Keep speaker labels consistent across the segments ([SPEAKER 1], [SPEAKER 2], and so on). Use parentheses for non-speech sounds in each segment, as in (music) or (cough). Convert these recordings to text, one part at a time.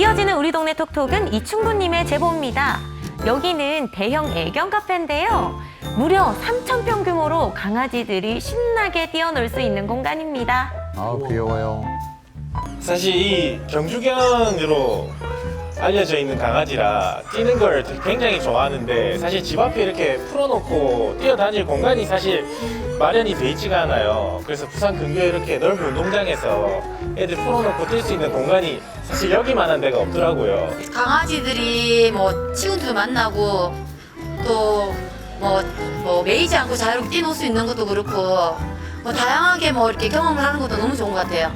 [SPEAKER 1] 이어지는 우리 동네 톡톡은 이충구님의 제보입니다. 여기는 대형 애견 카페인데요. 무려 3,000평 규모로 강아지들이 신나게 뛰어놀 수 있는 공간입니다.
[SPEAKER 2] 아 귀여워요.
[SPEAKER 3] 사실 이 경주견으로 알려져 있는 강아지라 뛰는 걸 굉장히 좋아하는데 사실 집 앞에 이렇게 풀어놓고 뛰어다닐 공간이 사실 마련이 돼 있지가 않아요. 그래서 부산 근교에 이렇게 넓은 운동장에서 애들 풀어놓고 뛸 수 있는 공간이 사실 여기만한 데가 없더라고요.
[SPEAKER 4] 강아지들이 뭐 친구들 만나고 또 뭐 뭐 매이지 않고 자유롭게 뛰놀 수 있는 것도 그렇고 뭐 다양하게 뭐 이렇게 경험을 하는 것도 너무 좋은 것 같아요.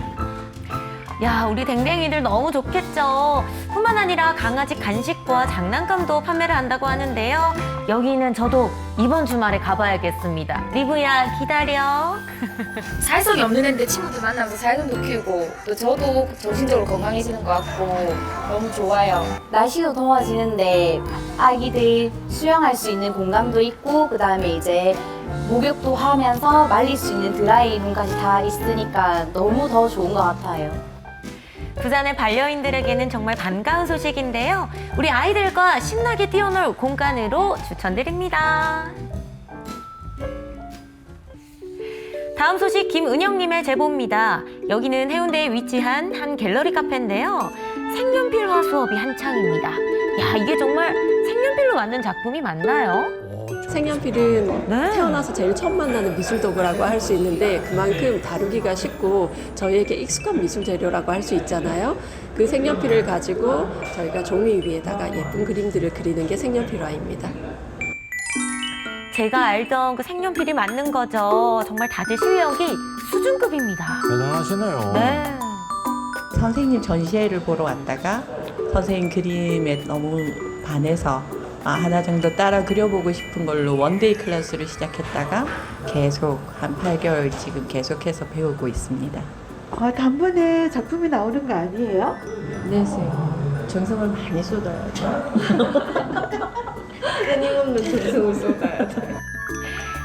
[SPEAKER 1] 야, 우리 댕댕이들 너무 좋겠죠. 뿐만 아니라 강아지 간식과 장난감도 판매를 한다고 하는데요. 여기는 저도 이번 주말에 가봐야겠습니다. 리브야, 기다려. (laughs)
[SPEAKER 5] 살성이 없는 애인데 친구들 만나면서 살성도 키우고 또 저도 정신적으로 건강해지는 것 같고 너무 좋아요.
[SPEAKER 6] 날씨도 더워지는데 아기들 수영할 수 있는 공간도 있고 그 다음에 이제 목욕도 하면서 말릴 수 있는 드라이룸까지 다 있으니까 너무 더 좋은 것 같아요.
[SPEAKER 1] 부산의 반려인들에게는 정말 반가운 소식인데요. 우리 아이들과 신나게 뛰어놀 공간으로 추천드립니다. 다음 소식 김은영님의 제보입니다. 여기는 해운대에 위치한 한 갤러리 카페인데요. 색연필화 수업이 한창입니다. 야, 이게 정말 색연필로 만든 작품이 맞나요?
[SPEAKER 7] 색연필은
[SPEAKER 1] 네.
[SPEAKER 7] 태어나서 제일 처음 만나는 미술 도구라고 할 수 있는데 그만큼 다루기가 쉽고 저희에게 익숙한 미술 재료라고 할 수 있잖아요. 그 색연필을 가지고 저희가 종이 위에다가 예쁜 그림들을 그리는 게 색연필화입니다.
[SPEAKER 1] 제가 알던 그 색연필이 맞는 거죠. 정말 다들 실력이 수준급입니다.
[SPEAKER 2] 대단하시네요.
[SPEAKER 1] 네.
[SPEAKER 8] 선생님 전시회를 보러 왔다가 선생님 그림에 너무 반해서 아, 하나 정도 따라 그려보고 싶은 걸로 원데이 클래스를 시작했다가 계속 한 8개월 지금 계속해서 배우고 있습니다.
[SPEAKER 9] 아, 단번에 작품이 나오는 거 아니에요?
[SPEAKER 8] 네, 쌤. 정성을 많이 쏟아야죠. (laughs) 끊임없는 정성을 쏟아야 돼.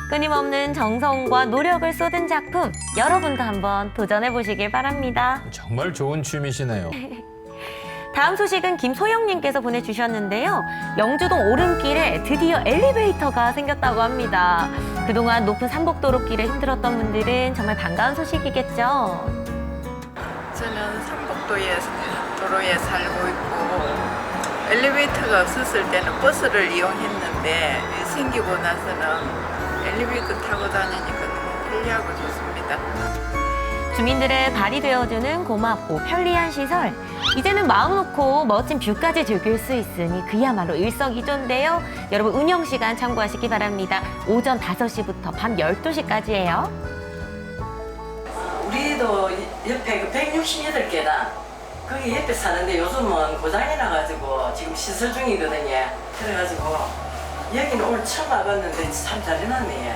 [SPEAKER 1] 끊임없는 정성과 노력을 쏟은 작품 여러분도 한번 도전해 보시길 바랍니다.
[SPEAKER 2] 정말 좋은 취미시네요. (laughs)
[SPEAKER 1] 다음 소식은 김소영님께서 보내주셨는데요. 영주동 오름길에 드디어 엘리베이터가 생겼다고 합니다. 그동안 높은 산복도로길에 힘들었던 분들은 정말 반가운 소식이겠죠.
[SPEAKER 10] 저는 삼복도에 도로에 살고 있고 엘리베이터가 없었을 때는 버스를 이용했는데 생기고 나서는 엘리베이터 타고 다니니까 너무 편리하고 좋습니다.
[SPEAKER 1] 주민들의 발이 되어주는 고맙고 편리한 시설. 이제는 마음 놓고 멋진 뷰까지 즐길 수 있으니 그야말로 일석이조인데요. 여러분 운영 시간 참고하시기 바랍니다. 오전 5시부터 밤 12시까지예요.
[SPEAKER 11] 우리도 옆에 그 168개나 거기 옆에 사는데 요즘은 고장이 나가지고 지금 시설 중이거든요. 그래가지고 여기는 오늘 처음 와봤는데 참 잘 해놨네.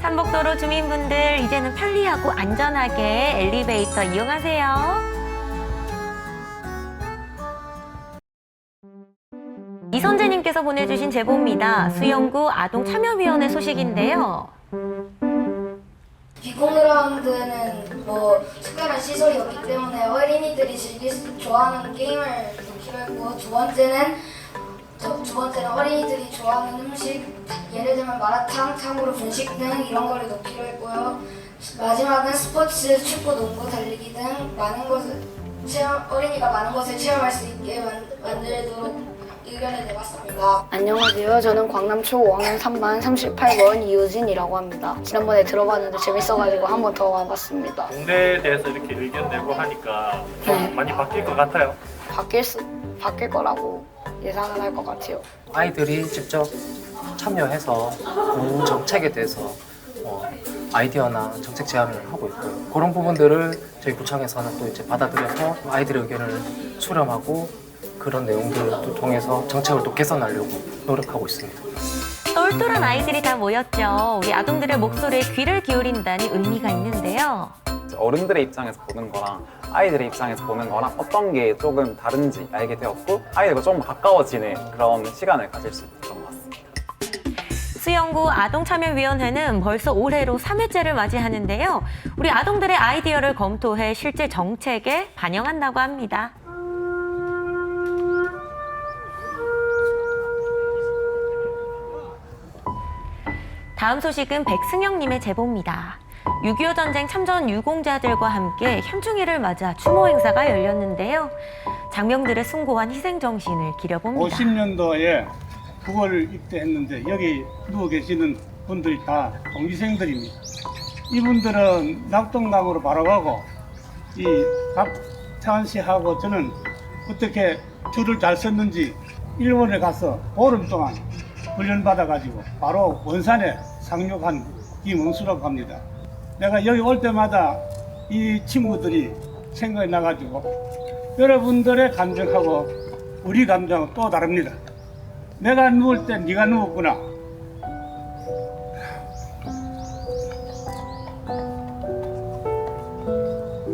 [SPEAKER 1] 산복도로 주민분들 이제는 편리하고 안전하게 엘리베이터 이용하세요. 이선재님께서 보내주신 제보입니다. 수영구 아동참여위원회 소식인데요.
[SPEAKER 5] 비공그라운드는 뭐 특별한 시설이 없기 때문에 어린이들이 즐길 수 좋아하는 게임을 놓기로 했고 두 번째는 저- 두 번째는 어린이들이 좋아하는 음식 예를 들면 마라탕, 탕후루 분식 등 이런 거를 놓기로 했고요. 마지막은 스포츠, 축구, 농구, 달리기 등 많은 것을 체험, 어린이가 많은 것을 체험할 수 있게 만, 만들도록 의견을 내봤습니다. 안녕하세요. 저는 광남초 5학년 3반 38번 이우진이라고 합니다. 지난번에 들어봤는데 재밌어가지고 한 번 더 와봤습니다.
[SPEAKER 3] 동네에 대해서 이렇게 의견 내고 하니까
[SPEAKER 5] 네.
[SPEAKER 3] 많이 바뀔 것 같아요.
[SPEAKER 5] 바뀔 수 바뀔 거라고 예상은 할 것 같아요.
[SPEAKER 12] 아이들이 직접 참여해서 그 정책에 대해서 어, 아이디어나 정책 제안을 하고 있고요. 그런 부분들을 저희 구청에서는 또 이제 받아들여서 아이들의 의견을 수렴하고 그런 내용들을 통해서 정책을 또 개선하려고 노력하고 있습니다.
[SPEAKER 1] 똘똘한 아이들이 다 모였죠. 우리 아동들의 목소리에 귀를 기울인다니 의미가 있는데요.
[SPEAKER 13] 어른들의 입장에서 보는 거랑 아이들의 입장에서 보는 거랑 어떤 게 조금 다른지 알게 되었고 아이들과 좀 가까워지는 그런 시간을 가질 수 있었던 것 같습니다.
[SPEAKER 1] 수영구 아동참여위원회는 벌써 올해로 3회째를 맞이하는데요. 우리 아동들의 아이디어를 검토해 실제 정책에 반영한다고 합니다. 다음 소식은 백승영님의 제보입니다. 6.25 전쟁 참전 유공자들과 함께 현충일을 맞아 추모 행사가 열렸는데요. 장병들의 숭고한 희생 정신을 기려봅니다.
[SPEAKER 14] 50년도에 9월 입대했는데 여기 누워 계시는 분들이 다 동기생들입니다. 이분들은 낙동강으로 바로 가고 이 박찬 씨하고 저는 어떻게 줄을 잘 섰는지 일본에 가서 보름 동안 훈련 받아가지고 바로 원산에 상륙한 김응수라고 합니다. 내가 여기 올 때마다 이 친구들이 생각이 나가지고 여러분들의 감정하고 우리 감정은 또 다릅니다. 내가 누울 때 네가 누웠구나.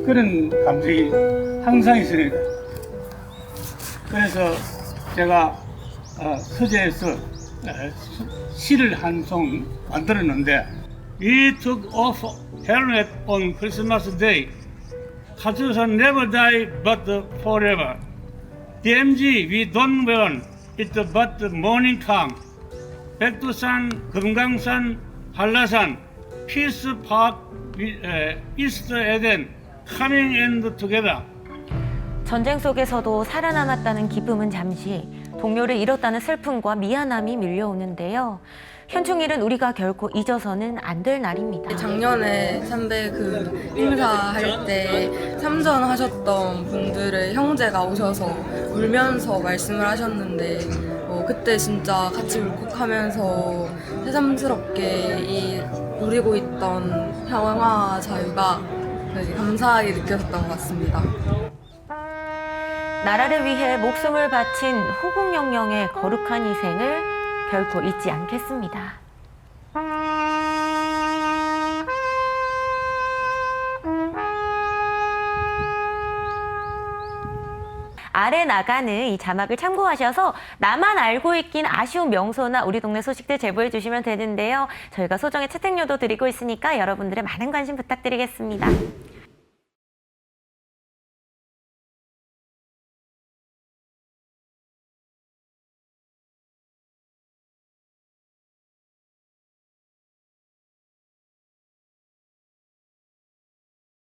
[SPEAKER 14] 그런 감정이 항상 있으니까. 그래서 제가 어, 서재에서 어, 수- 시를 한 송 만들었는데 We took off helmet on Christmas Day. 가수선 never die but forever. DMZ we don't burn it but morning come. 백두산, 금강산, 한라산, 피스 파크, 이스트 에덴, coming and together.
[SPEAKER 1] 전쟁 속에서도 살아남았다는 기쁨은 잠시, 동료를 잃었다는 슬픔과 미안함이 밀려오는데요. 현충일은 우리가 결코 잊어서는 안 될 날입니다.
[SPEAKER 15] 작년에 선배 그 행사 할 때 참전 하셨던 분들의 형제가 오셔서 울면서 말씀을 하셨는데 어, 그때 진짜 같이 울컥하면서 새삼스럽게 이 누리고 있던 평화 자유가 되게 감사하게 느껴졌던 것 같습니다.
[SPEAKER 1] 나라를 위해 목숨을 바친 호국영령의 거룩한 희생을 결코 잊지 않겠습니다. 아래 나가는 이 자막을 참고하셔서 나만 알고 있긴 아쉬운 명소나 우리 동네 소식들 제보해 주시면 되는데요. 저희가 소정의 채택료도 드리고 있으니까 여러분들의 많은 관심 부탁드리겠습니다.